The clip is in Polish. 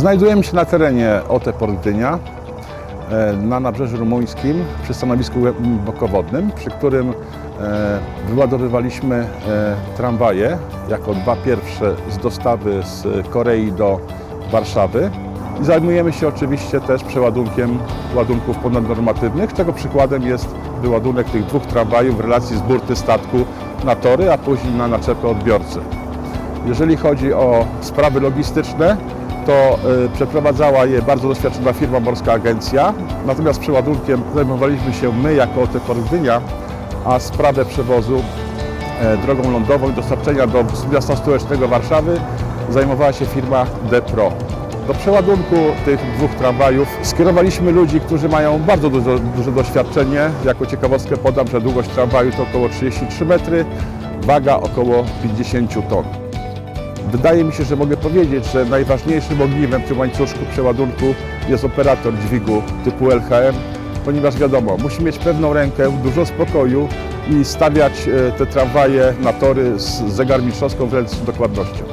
Znajdujemy się na terenie OTE Port Gdynia, e, na nabrzeżu rumuńskim, przy stanowisku głębokowodnym, przy którym e, wyładowywaliśmy e, tramwaje jako dwa pierwsze z dostawy z Korei do Warszawy. I zajmujemy się oczywiście też przeładunkiem ładunków ponadnormatywnych, czego przykładem jest wyładunek tych dwóch tramwajów w relacji z burty statku na tory, a później na naczepę odbiorcy. Jeżeli chodzi o sprawy logistyczne, to y, przeprowadzała je bardzo doświadczona firma Morska Agencja, natomiast przeładunkiem zajmowaliśmy się my jako OTE Port Gdynia, a sprawę przewozu e, drogą lądową i dostarczenia do miasta stołecznego Warszawy zajmowała się firma DePro. Do przeładunku tych dwóch tramwajów skierowaliśmy ludzi, którzy mają bardzo duże doświadczenie. Jako ciekawostkę podam, że długość tramwaju to około 33 metry, waga około 50 ton. Wydaje mi się, że mogę powiedzieć, że najważniejszym ogniwem w tym łańcuszku przeładunku jest operator dźwigu typu LHM, ponieważ wiadomo, musi mieć pewną rękę, dużo spokoju i stawiać e, te tramwaje na tory z zegarmistrzowską wręcz dokładnością.